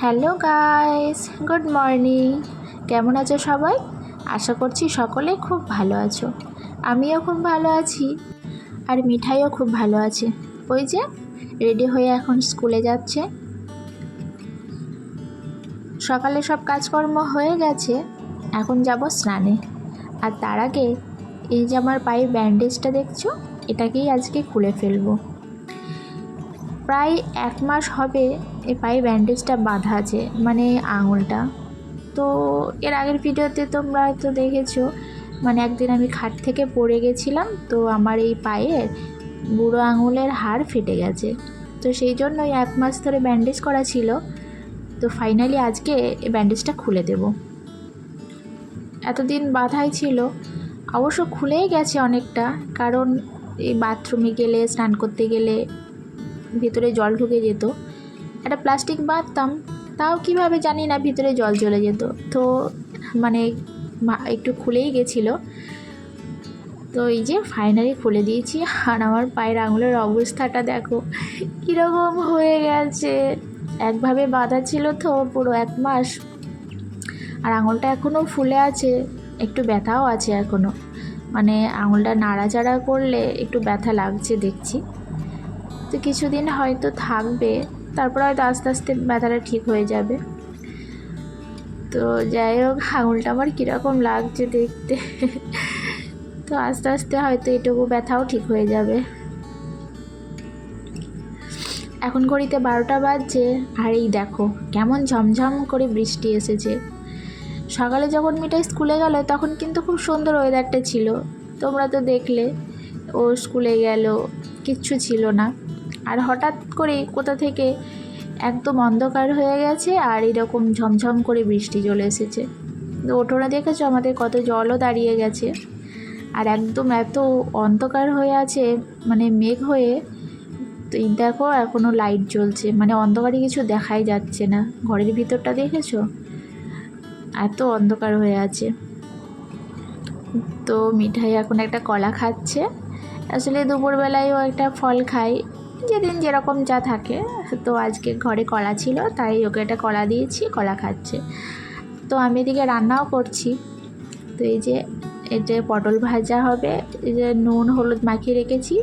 Hello guys, good morning. কেমন আছো সবাই? আশা করছি সকলে খুব ভালো আছো। আমিও খুব ভালো আছি আর মিঠাইও খুব ভালো আছে। ওই যে, রেডি হয়ে এখন স্কুলে যাচ্ছে। সকালে সব কাজকর্ম হয়ে গেছে, এখন যাব স্নানে। আর তার আগে এই যে আমার পায়ে ব্যান্ডেজটা দেখছ, এটাকেই আজকে খুলে ফেলব। প্রায় এক মাস হবে এই পায়ে ব্যান্ডেজটা বাঁধা আছে মানে আঙুলটা। তো এর আগের ভিডিওতে তোমরা হয়তো দেখেছ মানে একদিন আমি খাট থেকে পড়ে গেছিলাম, তো আমার এই পায়ের বুড়ো আঙুলের হাড় ফেটে গেছে। তো সেই জন্যই এক মাস ধরে ব্যান্ডেজ করা ছিল। তো ফাইনালি আজকে এই ব্যান্ডেজটা খুলে দেব। এতদিন বাধাই ছিল। অবশ্য খুলেই গেছে অনেকটা, কারণ এই বাথরুমে গেলে, স্নান করতে গেলে ভিতরে জল ঢুকে যেত। একটা প্লাস্টিক বাঁধতাম, তাও কীভাবে জানি না ভিতরে জল চলে যেত। তো মানে একটু খুলেই গেছিল। তো এই যে ফাইনালি খুলে দিয়েছি, আর আমার পায়ের আঙুলের অবস্থাটা দেখো, কীরকম হয়ে গেছে। একভাবে বাঁধা ছিল তো পুরো এক মাস। আর আঙুলটা এখনও ফুলে আছে, একটু ব্যথাও আছে এখনও মানে আঙুলটা নাড়াচাড়া করলে একটু ব্যথা লাগছে দেখছি। তো কিছুদিন হয়তো থাকবে তারপর হয়তো আস্তে আস্তে ব্যথাটা ঠিক হয়ে যাবে। তো যাই হোক, আঙুলটা আমার কীরকম লাগছে দেখতে। তো আস্তে আস্তে হয়তো এটুকু ব্যথাও ঠিক হয়ে যাবে। এখন ঘড়িতে বারোটা বাজছে, আর এই দেখো, কেমন ঝমঝম করে বৃষ্টি এসেছে। সকালে যখন মিঠাই স্কুলে গেল, তখন কিন্তু খুব সুন্দর ওয়েদারটা ছিল। তোমরা তো দেখলে, ও স্কুলে গেল, কিচ্ছু ছিল না। আর হঠাৎ করে কোথা থেকে একদম অন্ধকার হয়ে গেছে আর এরকম ঝমঝম করে বৃষ্টি চলে এসেছে। তো ওঠোনে দেখেছ? আমাদের কত জলও দাঁড়িয়ে গেছে। আর একদম এত অন্ধকার হয়ে আছে মানে মেঘ হয়ে, তো দেখো এখনও লাইট জ্বলছে। মানে অন্ধকারে কিছু দেখাই যাচ্ছে না। ঘরের ভিতরটা দেখেছ? এত অন্ধকার হয়ে আছে। তো মিঠাই এখন একটা কলা খাচ্ছে। আসলে দুপুরবেলায়ও একটা ফল খাই যেদিন যেরকম যা থাকে, তো আজকে ঘরে কলা ছিল, তাই ওকে একটা কলা দিয়েছি, কলা খাচ্ছে। তো আমি এদিকে রান্নাও করছি। তো এই যে এটা পটল ভাজা হবে, এই যে নুন, হলুদ মাখিয়ে রেখেছি,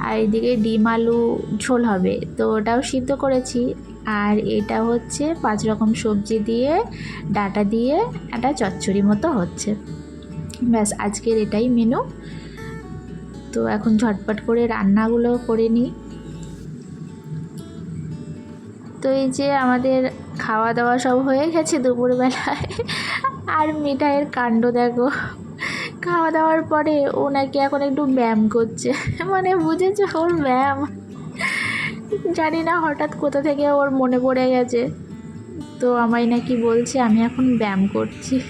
আর এদিকে ডিম, আলু, ঝোল হবে। তো ওটাও সিদ্ধ করেছি। আর এটা হচ্ছে পাঁচ রকম সবজি দিয়ে, ডাটা দিয়ে, একটা চচ্চড়ি মতো হচ্ছে। ব্যাস, আজকের এটাই মেনু তো এখন ঝটপট করে রান্নাগুলো করে নিই। তো এই যে আমাদের খাওয়া দাওয়া সব হয়ে গেছে দুপুরবেলায়। আর মিঠাইয়ের কাণ্ড দেখো। খাওয়া দাওয়ার পরে ও নাকি এখন একটু ব্যায়াম করছে। মানে বুঝেছে? ওর ব্যায়াম। জানি না হঠাৎ কোথা থেকে ওর মনে পড়ে গেছে। তো আমায় নাকি বলছে আমি এখন ব্যায়াম করছি।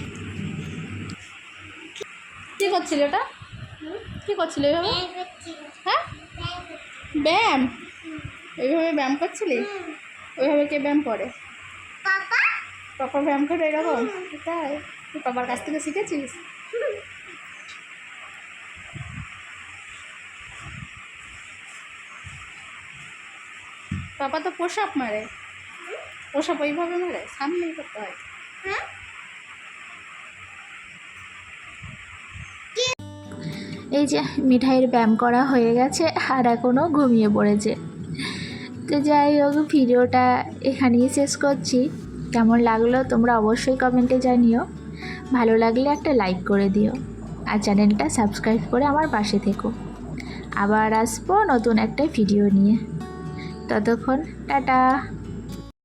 কি করছিলে ওটা? কি করছিলে এভাবে? হ্যাঁ? ব্যায়াম? এইভাবে ব্যায়াম করছিলি? ওইভাবে কে ব্যায়াম করে? পাপা? ব্যায়াম করে এরকম? তাই তুই পাপার কাছ থেকে শিখেছিস? পাপা তো পোশাক মারে। পোশাক ওইভাবে মারে? সামনেই করতে হয়। এই যে মিঠাইয়ের ব্যায়াম করা হয়ে গেছে আর এখনও ঘুমিয়ে পড়েছে। তো যাই হোক, ভিডিওটা এখানেই শেষ করছি। কেমন লাগল তোমরা অবশ্যই কমেন্টে জানিও। ভালো লাগলে একটা লাইক করে দিও। আর চ্যানেলটা সাবস্ক্রাইব করে আমার পাশে থেকো। আবার আসব নতুন একটা ভিডিও নিয়ে। ততক্ষণ, টাটা!